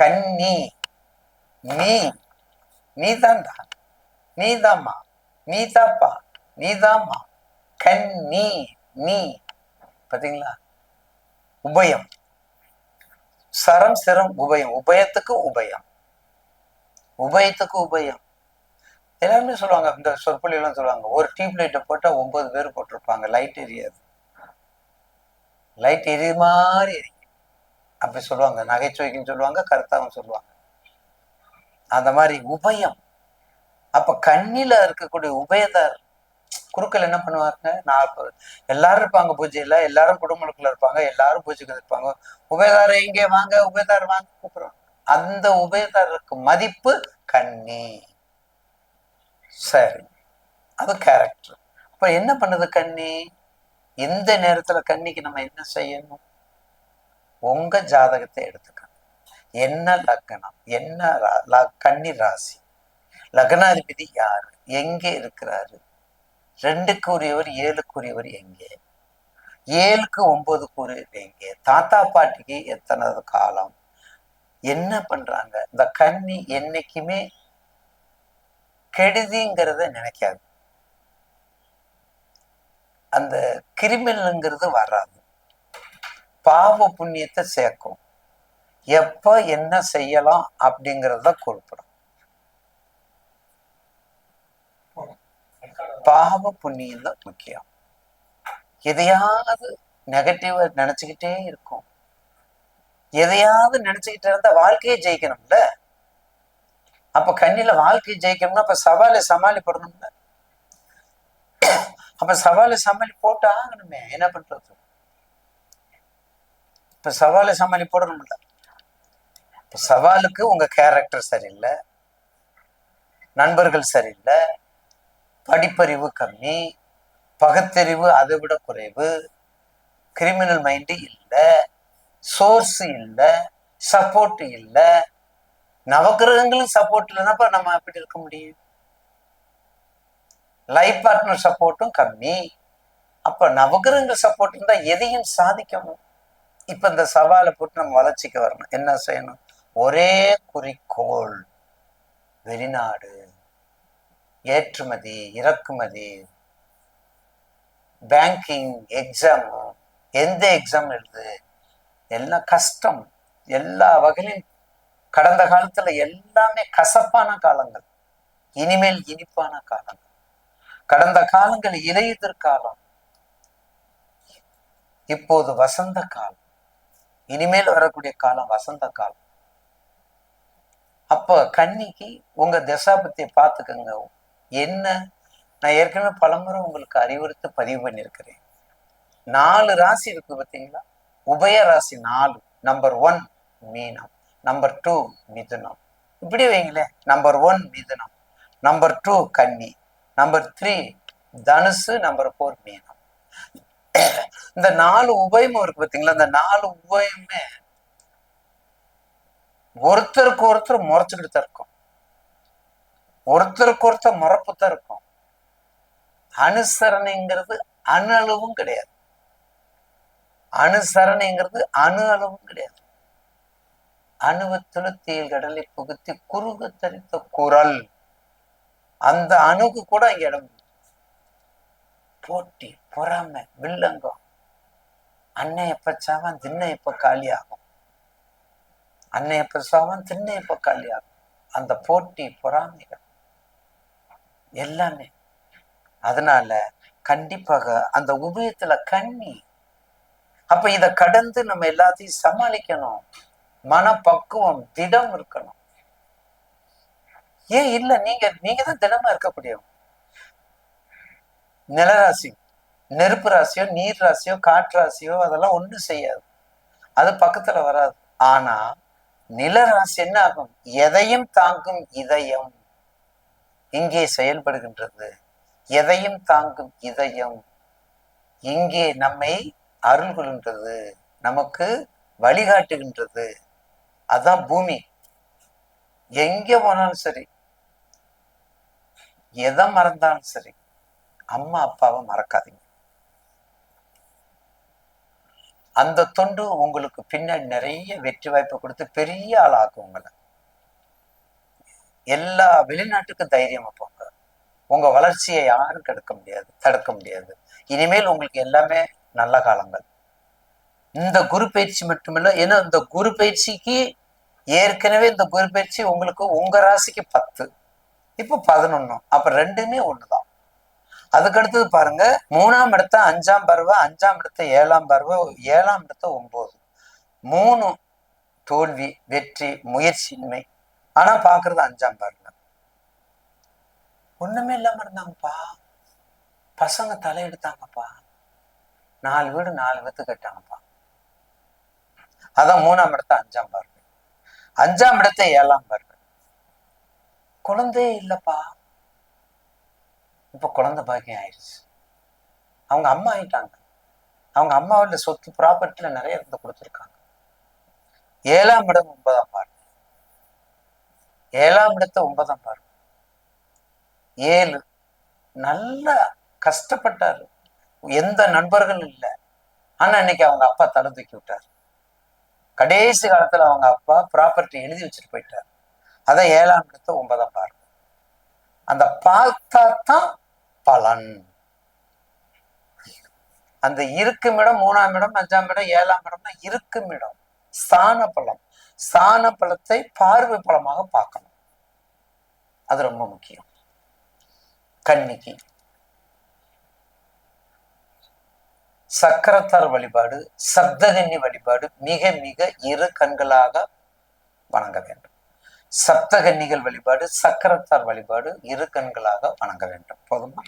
கன்னி. நீ நீதான்டா நீதாம்மா. நீதாப்பா. நீதாம்மா. கன்னி. நீ. பார்த்தீங்களா உபயம். சரம் சிரம் உபயம். உபயத்துக்கு உபயம். உபயத்துக்கு உபயம். எல்லாருமே சொல்லுவாங்க இந்த சொற்பொழிலாம் சொல்லுவாங்க. ஒரு டியூப் லைட்டை போட்டா ஒன்பது பேர் போட்டிருப்பாங்க. லைட் எரியாது. லைட் எரிய மாதிரி எரியும். அப்படி சொல்லுவாங்க. நகைச்சுவைக்குன்னு சொல்லுவாங்க கருத்தாவும் சொல்லுவாங்க. அந்த மாதிரி உபயம். அப்ப கண்ணில இருக்கக்கூடிய உபயதார் குருக்கள் என்ன பண்ணுவாங்க நாற்பது எல்லாரும் இருப்பாங்க பூஜையில எல்லாரும் குடும்பங்களுக்குள்ள இருப்பாங்க எல்லாரும் பூஜைக்கு இருப்பாங்க. உபயதார் எங்கே வாங்க? உபயதார் வாங்க கூப்பிடுவாங்க அந்த உபயதாருக்கு மதிப்பு கண்ணி. சரி. அது கேரக்டர் அப்ப என்ன பண்ணுது கண்ணி? இந்த நேரத்துல கண்ணிக்கு நம்ம என்ன செய்யணும்? உங்க ஜாதகத்தை எடுத்துக்கணும். என்ன லக்னம்? என்ன ல- கன்னி ராசி? லக்னாதிபதி யாரு? எங்கே இருக்கிறாரு? ரெண்டுக்கு உரியவர் ஏழுக்கு உரியவர் எங்கே? ஏழுக்கு ஒன்பது உரியவர் எங்கே? தாத்தா பாட்டிக்கு எத்தனை காலம்? என்ன பண்றாங்க? இந்த கன்னி என்னைக்குமே கெடுதிங்கிறத நினைக்காது. அந்த கிரிமினல்ங்கிறது வராது. பாவ புண்ணியத்தை சேர்க்கும். எப்ப என்ன செய்யலாம் அப்படிங்கிறத குறிப்பிடும். பாவ புண்ணியம் தான் முக்கியம். எதையாவது நெகட்டிவா நினைச்சுக்கிட்டே இருக்கும். எதையாவது நினைச்சுக்கிட்டே இருந்தா வாழ்க்கையை ஜெயிக்கணும்ல. அப்ப கண்ணில வாழ்க்கையை ஜெயிக்கணும்னா அப்ப சவாலை சமாளிப்படணும்ல. அப்ப சவாலை சமாளி போட்டு ஆகணுமே என்ன பண்றது? இப்ப சவாலை சமாளி போடணும்ல. இப்ப சவாலுக்கு உங்க கேரக்டர் சரியில்லை. நண்பர்கள் சரியில்லை. படிப்பறிவு கம்மி. பகுத்தறிவு அதை விட குறைவு. கிரிமினல் மைண்டு இல்லை. சோர்ஸ் இல்லை. சப்போர்ட் இல்லை. நவகிரகங்களும் சப்போர்ட் இல்லைன்னாப்ப நம்ம எப்படி இருக்க முடியும்? லைஃப் பார்ட்னர் சப்போர்ட்டும் கம்மி. அப்ப நவகிரகங்கள் சப்போர்ட் இருந்தா எதையும் சாதிக்கணும் இப்ப இந்த சவாலை போட்டு நம்ம வளர்ச்சிக்கு வரணும். என்ன செய்யணும்? ஒரே குறிக்கோள். வெளிநாடு. ஏற்றுமதி இறக்குமதி. பேங்கிங் எக்ஸாம் எந்த எக்ஸாம் எழுது? எல்லாம் கஷ்டம். எல்லா வகையிலும் கடந்த காலத்துல எல்லாமே கசப்பான காலங்கள். இனிமேல் இனிப்பான காலங்கள். கடந்த காலங்கள் இலையுதிர் காலம். இப்போது வசந்த காலம். இனிமேல் வரக்கூடிய காலம் வசந்த காலம். அப்போ கன்னிக்கு உங்க தசாபத்தியை பார்த்துக்கங்க. என்ன? நான் ஏற்கனவே பலமுறை உங்களுக்கு அறிவுறுத்து பதிவு பண்ணியிருக்கிறேன். நாலு ராசி இருக்கு பார்த்தீங்களா? உபய ராசி நாலு. நம்பர் ஒன் மீனம். நம்பர் டூ மிதுனம். இப்படி வைங்களேன். நம்பர் ஒன் மிதுனம். நம்பர் டூ கன்னி. நம்பர் த்ரீ தனுசு. நம்பர் ஃபோர் மீனம். இந்த நாலு உபயமும் இருக்கு பார்த்தீங்களா இந்த நாலு உபயமே ஒருத்தருக்கு ஒருத்தர் முறைச்சுக்கிட்டு தான் இருக்கும். ஒருத்தருக்கு ஒருத்தர் முறப்பு தான் இருக்கும். அனுசரணைங்கிறது அணு அளவும் கிடையாது. அனுசரணைங்கிறது அணு அளவும் கிடையாது. அணுவத்துல தேல் கடலை புகுத்தி குறுகு தரித்த குரல். அந்த அணுக்கு கூட அங்க இடம் போட்டி பொறாமை வில்லங்கம். அன்னை எப்ப சாவான் திண்ணை எப்ப காலியாகும் ஆகும்? அன்னை எப்ப சாவான் திண்ணை எப்ப காலியாகும் ஆகும்? அந்த போட்டி பொறாமைகள் எல்லாமே. அதனால கண்டிப்பாக அந்த உபயத்துல கண்ணி. அப்ப இத கடந்து நம்ம எல்லாத்தையும் சமாளிக்கணும். மனப்பக்குவம் திடம் இருக்கணும். ஏன் இல்ல? நீங்க நீங்க தான் திடமா இருக்கக்கூடியவங்க. நிலராசி நெருப்பு ராசியோ நீர் ராசியோ காற்று ராசியோ அதெல்லாம் ஒண்ணும் செய்யாது. அது பக்கத்துல வராது. ஆனா நிலராசி என்ன ஆகும்? எதையும் தாங்கும் இதயம் இங்கே செயல்படுகின்றது. எதையும் தாங்கும் இதயம் இங்கே நம்மை அருள் கொள்கின்றது. நமக்கு வழிகாட்டுகின்றது. அதான் பூமி. எங்க போனாலும் சரி எதை மறந்தாலும் சரி அம்மா அப்பாவை மறக்காதீங்க. அந்த தொண்டு உங்களுக்கு பின்னாடி நிறைய வெற்றி வாய்ப்பு கொடுத்து பெரிய ஆளாக்கும் உங்களை எல்லா வெளிநாட்டுக்கும் தைரியமா போங்க. உங்க வளர்ச்சியை யாரும் கெடுக்க முடியாது தடுக்க முடியாது. இனிமேல் உங்களுக்கு எல்லாமே நல்ல காலங்கள். இந்த குரு பயிற்சி மட்டுமில்ல ஏன்னா இந்த குரு பயிற்சிக்கு ஏற்கனவே இந்த குரு பயிற்சி உங்களுக்கு உங்க ராசிக்கு பத்து. இப்போ பதினொன்னு. அப்ப ரெண்டுமே ஒண்ணுதான். அதுக்கு அடுத்தது பாருங்க மூணாம் இடத்த அஞ்சாம் பருவ அஞ்சாம் இடத்த ஏழாம் பருவ ஏழாம் இடத்த ஒன்பது. மூணு தோல்வி வெற்றி முயற்சியின்மை ஆனா பாக்குறது அஞ்சாம் பருவம். ஒண்ணுமே இல்லாம இருந்தாங்கப்பா. பசங்க தலையெடுத்தாங்கப்பா. நாலு வீடு நாலு வித்து கட்டாங்கப்பா அதான் மூணாம் இடத்த அஞ்சாம் பருவம். அஞ்சாம் இடத்த ஏழாம் பருவம். குழந்தையே இல்லப்பா. இப்போ குழந்த பாக்கியம் ஆயிடுச்சு. அவங்க அம்மா ஆயிட்டாங்க. அவங்க அம்மாவில் சொத்து ப்ராப்பர்ட்டியில் நிறைய இருந்து கொடுத்துருக்காங்க. ஏழாம் இடம் ஒன்பதாம் பார்வை ஏழாம் இடத்த ஒன்பதாம் பார்வை ஏழு. நல்ல கஷ்டப்பட்டாரு. எந்த நண்பர்கள் இல்லை. ஆனா இன்னைக்கு அவங்க அப்பா தலை தூக்கி விட்டார். கடைசி காலத்துல அவங்க அப்பா ப்ராப்பர்ட்டி எழுதி வச்சுட்டு போயிட்டார். அதான் ஏழாம் இடத்த ஒன்பதாம் பார்வை அந்த பார்த்தா தான் பலன். அந்த இருக்கும் இடம் மூணாம் இடம் அஞ்சாம் இடம் ஏழாம் இடம்னா இருக்கும் இடம். ஸ்தான பலம் ஸ்தான பலத்தை பார்வை பலமாக பார்க்கணும். அது ரொம்ப முக்கியம். கன்னிக்கு சக்கரத்தார் வழிபாடு சப்தகன்னி வழிபாடு மிக மிக இரு கண்களாக வணங்க வேண்டும். சப்தகன்னிகள் வழிபாடு சக்கரத்தார் வழிபாடு இரு கண்களாக வணங்க வேண்டும். போதுமா?